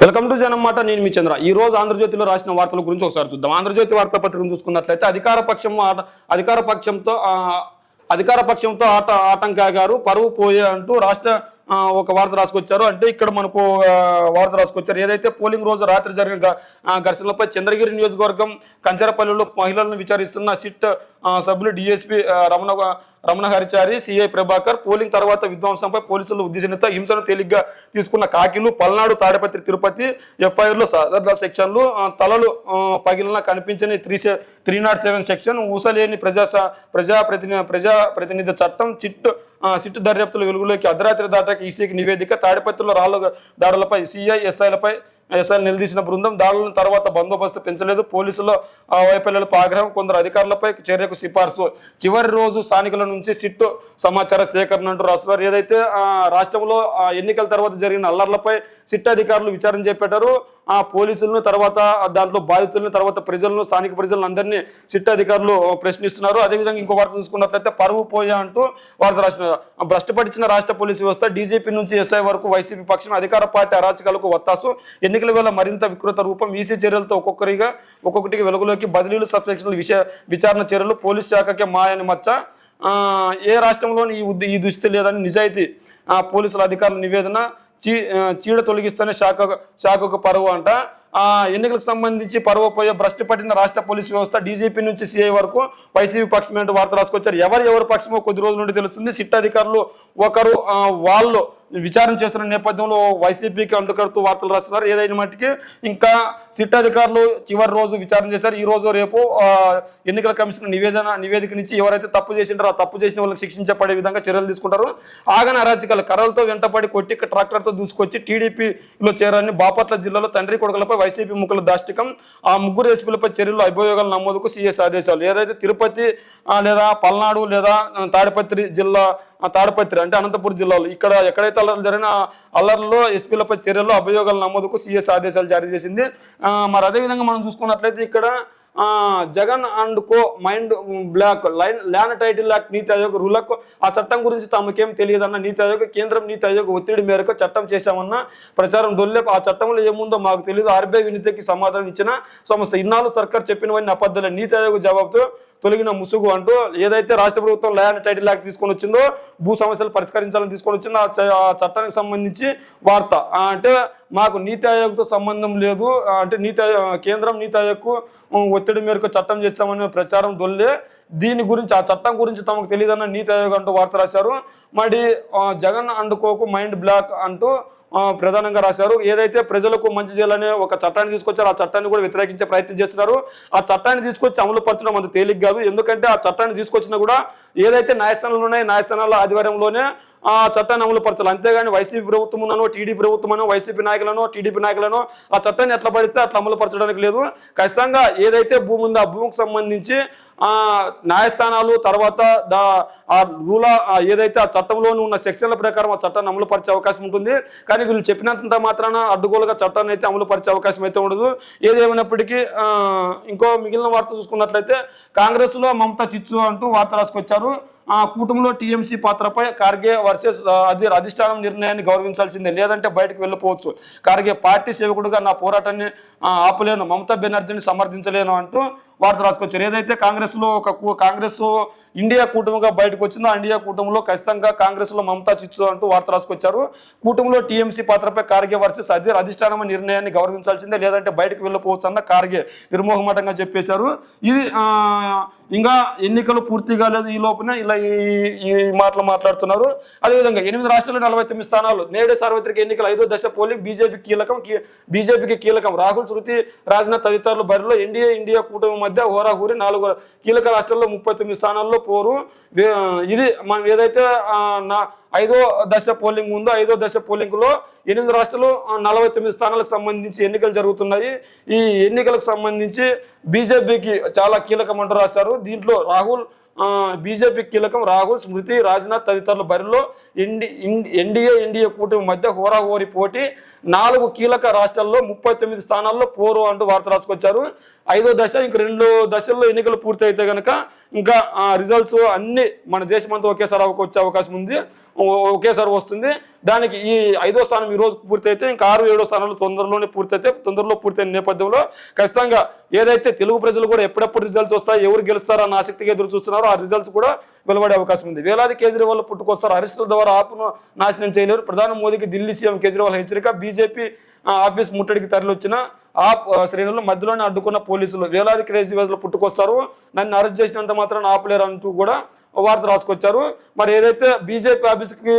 Welcome to జనమాట నేను మీ చంద్ర. ఈ రోజు ఆంధ్రజ్యోతిలో రాసిన వార్తల గురించి ఒకసారి చూద్దాం. ఆంధ్రజ్యోతి వార్తాపత్రికను చూసుకున్నట్లయితే అధికార పక్షం ఆట అధికార పక్షంతో ఆ, అధికార పక్షంతో ఆట ఆటంకాగారు. పరువు పోయే అంటూ రాష్ట్ర ఒక వార్త రాసుకొచ్చారు. అంటే ఇక్కడ మనకు వార్త రాసుకొచ్చారు. ఏదైతే పోలింగ్ రోజు రాత్రి జరిగిన ఘర్షణలపై చంద్రగిరి నియోజకవర్గం కంచరపల్లిలో మహిళలను విచారిస్తున్న సిట్ సభ్యులు DSP Ramana Ramana Harichari CI Prabhakar polling తర్వాత విధ్వంసంపై పోలీసులు ఉద్దేశంతో హింసను తేలిగ్గా తీసుకున్న కాకిలు పల్నాడు తాడపత్రి తిరుపతి ఎఫ్ఐఆర్లో సదర్ల సెక్షన్లు తలలు పగిలిన కనిపించని three three naught seven section ఊసలేని ప్రజా స- ప్రజా ప్రతిని ప్రజా ప్రతినిధి చట్టం చిట్ సిట్టు దర్యాప్తుల వెలుగులోకి అర్ధరాత్రి దాటాక ఈసీకి నివేదిక తాడిపత్రిలో రాళ్ళ దాడులపై సిఐ ఎస్ఐలపై ఎస్ఐలు నిలదీసిన బృందం దాడులను తర్వాత బందోబస్తు పెంచలేదు. పోలీసుల వైఫల్యాలకు వైఫల్యాలపై ఆగ్రహం కొందరు అధికారులపై చర్యకు సిఫార్సు. చివరి రోజు స్థానికుల నుంచి సిట్టు సమాచార సేకరణ అంటూ రాస్తున్నారు. ఏదైతే రాష్ట్రంలో ఎన్నికల తర్వాత జరిగిన అల్లర్లపై సిట్ అధికారులు విచారణ చేపట్టారు. ఆ పోలీసులను తర్వాత దాంట్లో బాధితులను తర్వాత ప్రజలను స్థానిక ప్రజలను అందరినీ సిట్ అధికారులు ప్రశ్నిస్తున్నారు. అదేవిధంగా ఇంకో వార్త చూసుకున్నట్లయితే పరువు పోయా అంటూ వార్త రాసిన భ్రష్టపడిచిన రాష్ట్ర పోలీసు వ్యవస్థ డీజీపీ నుంచి ఎస్ఐ వరకు వైసీపీ పక్షం అధికార పార్టీ అరాచకాలకు వత్తాసు. ఎన్నికల వేళ మరింత వికృత రూపం ఈసీ చర్యలతో ఒక్కొక్కరిగా ఒక్కొక్కటికి వెలుగులోకి బదిలీలు సబ్సెక్షన్లు విషయ విచారణ చర్యలు పోలీస్ శాఖకే మాయని మచ్చ. ఏ రాష్ట్రంలోని ఈ ఉద్ది ఈ దుస్థితి లేదని నిజాయితీ పోలీసుల అధికారుల నివేదన చీ చీడ తొలగిస్తేనే శాఖ శాఖకు పరువు అంట. ఆ ఎన్నికలకు సంబంధించి పరువు పోయే భ్రష్టు పట్టిన రాష్ట్ర పోలీసు వ్యవస్థ డీజీపీ నుంచి సీఐ వరకు వైసీపీ పక్షం వార్త రాసుకొచ్చారు. ఎవరు ఎవరు పక్షమో కొద్ది రోజుల నుండి తెలుస్తుంది. సిట్ అధికారులు ఒకరు వాళ్ళు విచారణ చేస్తున్న నేపథ్యంలో వైసీపీకి అంటుకడుతూ వార్తలు రాస్తున్నారు. ఏదైనా మట్టికి ఇంకా సిట్ అధికారులు చివరి రోజు విచారణ చేశారు. ఈ రోజు రేపు ఎన్నికల కమిషన్ నివేదన నివేదిక నుంచి ఎవరైతే తప్పు చేసింటారో ఆ తప్పు చేసిన వాళ్ళకి శిక్షించబడే విధంగా చర్యలు తీసుకుంటారు. ఆగని అరాచకాలు కర్రలతో వెంటపడి కొట్టి ట్రాక్టర్తో దూసుకొచ్చి టీడీపీలో చేరారని బాపట్ల జిల్లాలో తండ్రి కొడుకులపై వైసీపీ ముక్కుల దాష్టికం ఆ ముగ్గురు ఎస్పీలపై చర్యలు అభియోగాల నమోదుకు సీఎస్ ఆదేశాలు. ఏదైతే తిరుపతి లేదా పల్నాడు లేదా తాడిపత్రి జిల్లా తాడపత్రి అంటే అనంతపురం జిల్లాలో ఇక్కడ ఎక్కడైతే అల్లర్లు జరిగిన అల్లర్లలో ఎస్పీలపై చర్యలు అభియోగాల నమోదుకు సీఎస్ ఆదేశాలు జారీ చేసింది. మరి అదేవిధంగా మనం చూసుకున్నట్లయితే ఇక్కడ Jagan and co mind block line land title act NITI Aayog రూలకు ఆ చట్టం గురించి తమకేం తెలియదన్న నీతి ఆయోగ్ కేంద్రం నీతి ఆయోగ్ ఒత్తిడి మేరకు చట్టం చేశామన్న ప్రచారం దొల్లే ఆ చట్టంలో ఏముందో మాకు తెలియదు. ఆర్బీఐ వినతికి సమాధానం ఇచ్చిన సంస్థ ఇన్నాళ్ళు సర్కార్ చెప్పినవన్నీ అబద్ధాలే. నీతి ఆయోగ్ జవాబుతో తొలగిన ముసుగు అంటూ ఏదైతే రాష్ట్ర ప్రభుత్వం ల్యాండ్ టైటిల్ యాక్ట్ తీసుకొని వచ్చిందో భూ సమస్యలు పరిష్కరించాలని తీసుకొని వచ్చిందో ఆ చట్టానికి సంబంధించి వార్త. అంటే మాకు నీతి ఆయోగ్తో సంబంధం లేదు. అంటే నీతి కేంద్రం నీతి ఆయోగ్కు ఒత్తిడి మేరకు చట్టం చేస్తామనే ప్రచారం దొల్లే. దీని గురించి ఆ చట్టం గురించి తమకు తెలియదన్న నీతి ఆయోగ్ అంటూ వార్త రాశారు. మరి జగన్ జగన్ అండుకోకు మైండ్ బ్లాక్ అంటూ ప్రధానంగా రాశారు. ఏదైతే ప్రజలకు మంచి చేయాలనే ఒక చట్టాన్ని తీసుకొచ్చారో ఆ చట్టాన్ని కూడా వ్యతిరేకించే ప్రయత్నం చేస్తున్నారు. ఆ చట్టాన్ని తీసుకొచ్చి అమలు పరచడం అంత తేలిక కాదు. ఎందుకంటే ఆ చట్టాన్ని తీసుకొచ్చినా కూడా ఏదైతే న్యాయస్థానాలు ఉన్నాయి న్యాయస్థానాల ఆధ్వర్యంలోనే ఆ చట్టాన్ని అమలు పరచాలి. అంతేగాని వైసీపీ ప్రభుత్వం ఉన్నానో టీడీ ప్రభుత్వం అనో వైసీపీ నాయకులను టీడీపీ నాయకులను ఆ చట్టాన్ని ఎట్లా పడిస్తే అట్లా అమలు పరచడానికి లేదు. ఖచ్చితంగా ఏదైతే భూమి ఉందో ఆ భూమికి సంబంధించి న్యాయస్థానాలు తర్వాత దా ఆ రూల ఏదైతే ఆ చట్టంలోని ఉన్న సెక్షన్ల ప్రకారం ఆ చట్టాన్ని అమలు పరిచే అవకాశం ఉంటుంది. కానీ వీళ్ళు చెప్పినంత మాత్రాన అడ్డుగోలుగా చట్టాన్ని అయితే అమలు పరిచే అవకాశం అయితే ఉండదు. ఏదేమైనప్పటికీ ఇంకో మిగిలిన వార్త చూసుకున్నట్లయితే కాంగ్రెస్లో మమతా చిచ్చు అంటూ వార్త రాసుకొచ్చారు. ఆ కూటమిలో టీఎంసీ పాత్రపై కార్గే వర్సెస్ అది అధిష్టానం నిర్ణయాన్ని గౌరవించాల్సిందే. లేదంటే బయటకు వెళ్ళిపోవచ్చు. కార్గే పార్టీ సేవకుడుగా నా పోరాటాన్ని ఆపలేను. మమతా బెనర్జీని సమర్థించలేను అంటూ వార్త రాసుకొచ్చారు. ఏదైతే కాంగ్రెస్ కాంగ్రెస్లో ఒక కాంగ్రెస్ ఇండియా కూటమిగా బయటకు వచ్చింది. ఆ ఇండియా కూటమిలో ఖచ్చితంగా కాంగ్రెస్లో మమతా చిచ్చు అంటూ వార్త రాసుకొచ్చారు. కూటమిలో టీఎంసీ పాత్రపై కార్గే వర్సెస్ అధి అధిష్టానం నిర్ణయాన్ని గౌరవించాల్సిందే లేదంటే బయటకు వెళ్ళిపోవచ్చు అన్న కార్గే నిర్మోహమాటంగా చెప్పేశారు. ఇది ఇంకా ఎన్నికలు పూర్తి కాలేదు ఈ లోపున ఇలా ఈ ఈ మాటలు మాట్లాడుతున్నారు. అదేవిధంగా ఎనిమిది రాష్ట్రాల్లో నలభై తొమ్మిది స్థానాలు. నేడు సార్వత్రిక ఎన్నికల ఐదో దశ పోలింగ్ బీజేపీ కీలకం బీజేపీకి కీలకం. రాహుల్ శృతి రాజ్నాథ్ తదితరుల బరిలో ఎన్డీఏ ఇండియా కూటమి మధ్య హోరాహూరి నాలుగు కీలక రాష్ట్రాల్లో ముప్పై తొమ్మిది స్థానాల్లో పోరు. ఇది మనం ఏదైతే నా ఐదో దశ పోలింగ్ ఉందో ఐదో దశ పోలింగ్లో ఎనిమిది రాష్ట్రాలు నలభై తొమ్మిది స్థానాలకు సంబంధించి ఎన్నికలు జరుగుతున్నాయి. ఈ ఎన్నికలకు సంబంధించి బీజేపీకి చాలా కీలకం అంటూ రాశారు. దీంట్లో రాహుల్ బీజేపీ కీలకం రాహుల్ స్మృతి రాజ్నాథ్ తదితరుల బరిలో ఎన్డి ఎన్డీఏ ఎన్డీఏ కూటమి మధ్య హోరాహోరి పోటీ నాలుగు కీలక రాష్ట్రాల్లో ముప్పై తొమ్మిది స్థానాల్లో పోరు అంటూ వార్త రాసుకొచ్చారు. ఐదో దశ ఇంక రెండు దశల్లో ఎన్నికలు పూర్తి అయితే కనుక ఇంకా రిజల్ట్స్ అన్ని మన దేశమంతా ఒకేసారి వచ్చే అవకాశం ఉంది. ఒకేసారి వస్తుంది. దానికి ఈ ఐదో స్థానం ఈ రోజు పూర్తయితే ఇంకా ఆరు ఏడో స్థానాలు తొందరలోనే పూర్తయితే తొందరలో పూర్తయిన నేపథ్యంలో ఖచ్చితంగా ఏదైతే తెలుగు ప్రజలు కూడా ఎప్పుడెప్పుడు రిజల్ట్స్ వస్తాయి ఎవరు గెలుస్తారో అన్న ఆసక్తిగా ఎదురు చూస్తున్నారో ఆ రిజల్ట్స్ కూడా వెలువడే అవకాశం ఉంది. వేలాది కేజ్రీవాల్ పుట్టుకొస్తారు. అరెస్టుల ద్వారా ఆపును నాశనం చేయలేరు. ప్రధాని మోదీకి ఢిల్లీ సీఎం కేజ్రీవాల్ హెచ్చరిక. బీజేపీ ఆఫీస్ ముట్టడికి తరలివచ్చిన ఆప్ ఆ, శ్రేణులు మధ్యలోనే అడ్డుకున్న పోలీసులు. వేలాది కేజ్రీవాల్ పుట్టుకొస్తారు. నన్ను అరెస్ట్ చేసినంత మాత్రం ఆపలేరు అంటూ కూడా వార్త రాసుకొచ్చారు. మరి ఏదైతే బీజేపీ ఆఫీస్కి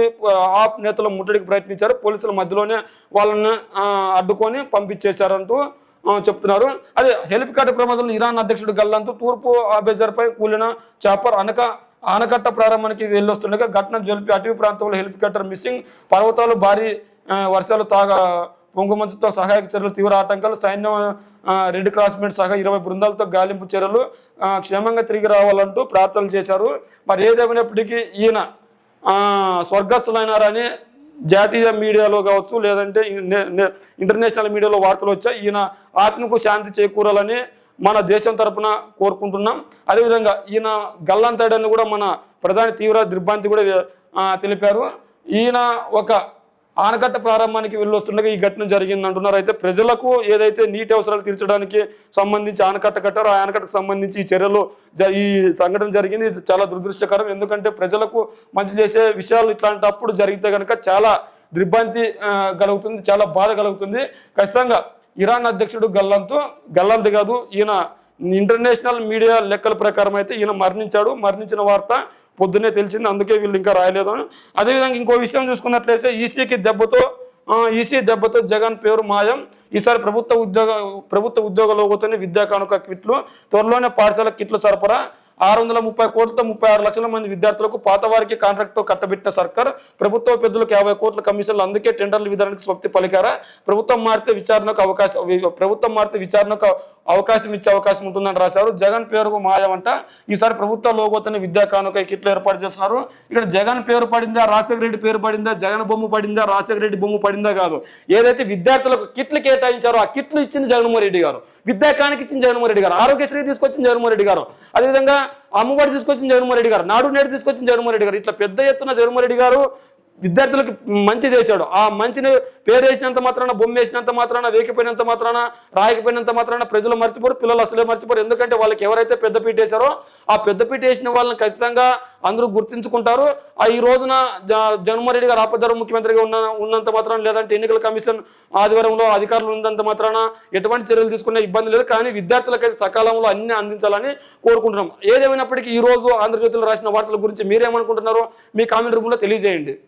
ఆప్ నేతలు ముట్టడికి ప్రయత్నించారో పోలీసుల మధ్యలోనే వాళ్ళని అడ్డుకొని పంపించేశారంటూ చెప్తున్నారు. అదే హెలికాప్టర్ ప్రమాదంలో ఇరాన్ అధ్యక్షుడు గల్లంతో తూర్పు అబేజర్పై కూలిన చాపర్ అనక ఆనకట్ట ప్రారంభానికి వెళ్ళొస్తుండగా ఘటన జలిపి అటవీ ప్రాంతంలో హెలికాప్టర్ మిస్సింగ్ పర్వతాలు భారీ వర్షాలు తాగా పొంగుమంచుతో సహాయక చర్యలు తీవ్ర ఆటంకాలు సైన్యం రెడ్ క్రాస్మెంట్ సహా ఇరవై బృందాలతో గాలింపు చర్యలు క్షేమంగా తిరిగి రావాలంటూ ప్రార్థనలు చేశారు. మరి ఏదేమైనప్పటికీ ఈయన స్వర్గస్థులైనారని జాతీయ మీడియాలో కావచ్చు లేదంటే ఇంటర్నేషనల్ మీడియాలో వార్తలు వచ్చాయి. ఈయన ఆత్మకు శాంతి చేకూరాలని మన దేశం తరపున కోరుకుంటున్నాం. అదేవిధంగా ఈయన గల్లంతాడని కూడా మన ప్రధాని తీవ్ర దిగ్భ్రాంతి కూడా తెలిపారు. ఈయన ఒక ఆనకట్ట ప్రారంభానికి వెళ్ళొస్తుండగా ఈ ఘటన జరిగింది అంటున్నారు అయితే ప్రజలకు ఏదైతే నీటి అవసరాలు తీర్చడానికి సంబంధించి ఆనకట్ట కట్టారో ఆ ఆనకట్టకు సంబంధించి ఈ చర్యలు జ- ఈ సంఘటన జరిగింది. ఇది చాలా దురదృష్టకరం. ఎందుకంటే ప్రజలకు మంచి చేసే విషయాలు ఇట్లాంటప్పుడు జరిగితే కనుక చాలా దిగ్భ్రాంతి కలుగుతుంది చాలా బాధ కలుగుతుంది. ఖచ్చితంగా ఇరాన్ అధ్యక్షుడు గల్లంతో గల్లంత్ కాదు ఈయన ఇంటర్నేషనల్ మీడియా లెక్కల ప్రకారం అయితే ఈయన మరణించాడు. మరణించిన వార్త పొద్దున్నే తెలిసింది అందుకే వీళ్ళు ఇంకా రాయలేదు అని. అదేవిధంగా ఇంకో విషయం చూసుకున్నట్లయితే ఈసీకి దెబ్బతో ఈసీ దెబ్బతో జగన్ పేరు మాయం. ఈసారి ప్రభుత్వ ఉద్యోగ ప్రభుత్వ ఉద్యోగంలోతోనే విద్యా కానుక కిట్లు త్వరలోనే పాఠశాల కిట్లు సరఫరా. ఆరు వందల ముప్పై కోట్లతో ముప్పై ఆరు లక్షల మంది విద్యార్థులకు పాత వారికి కాంట్రాక్ట్తో కట్టబెట్టిన సర్కార్ ప్రభుత్వ పెద్దలకు యాభై కోట్ల కమిషన్లు అందుకే టెండర్ల విధానానికి స్వప్తి పలికారా? ప్రభుత్వం మారితే విచారణకు అవకాశం ప్రభుత్వం మారితే విచారణకు అవకాశం ఇచ్చే అవకాశం ఉంటుందని రాశారు. జగన్ పేరుకు మాయమంట. ఈసారి ప్రభుత్వ లోగోతోనే విద్యా కానుక కిట్లు ఏర్పాటు చేస్తున్నారు. ఇక్కడ జగన్ పేరు పడిందా రాజశేఖర రెడ్డి పేరు పడిందా జగన్ బొమ్మ పడిందా రాజశేఖర రెడ్డి బొమ్మ పడిందా కాదు. ఏదైతే విద్యార్థులకు కిట్లు కేటాయించారో ఆ కిట్లు ఇచ్చింది జగన్మోహన్ రెడ్డి గారు. విద్యా కానుక ఇచ్చింది జగన్మోహన్ రెడ్డి గారు. ఆరోగ్యశ్రీ తీసుకొచ్చింది జగన్మోహన్ రెడ్డి గారు. అదేవిధంగా అమ్మఒడి తీసుకొచ్చిన జగన్మోహన్ రెడ్డి గారు నాడు నేడు తీసుకొచ్చిన జగన్మోహన్ రెడ్డి గారు. ఇట్లా పెద్ద ఎత్తున జగన్మోహన్ రెడ్డి గారు విద్యార్థులకు మంచి చేశాడు. ఆ మంచిని పేరు వేసినంత మాత్రాన బొమ్మ వేసినంత మాత్రాన వేకిపోయినంత మాత్రాన రాయకపోయినంత మాత్రాన ప్రజలు మర్చిపోరు పిల్లలు అసలే మర్చిపోరు. ఎందుకంటే వాళ్ళకి ఎవరైతే పెద్దపీట వేశారో ఆ పెద్దపీట వేసిన వాళ్ళని ఖచ్చితంగా అందరూ గుర్తించుకుంటారు. ఆ ఈ రోజున జ- జగన్మోహన్ రెడ్డి గారు ఆపద్దరు ముఖ్యమంత్రిగా ఉన్న ఉన్నంత మాత్రాన లేదంటే ఎన్నికల కమిషన్ ఆధ్వర్యంలో అధికారులు ఉన్నంత మాత్రాన ఎటువంటి చర్యలు తీసుకునే ఇబ్బంది లేదు. కానీ విద్యార్థులకైతే సకాలంలో అన్ని అందించాలని కోరుకుంటున్నాం. ఏదేమైనప్పటికీ ఈ రోజు ఆంధ్రజ్యోతిలో రాసిన వార్తల గురించి మీరేమనుకుంటున్నారో మీ కామెంట్ రూపంలో తెలియజేయండి.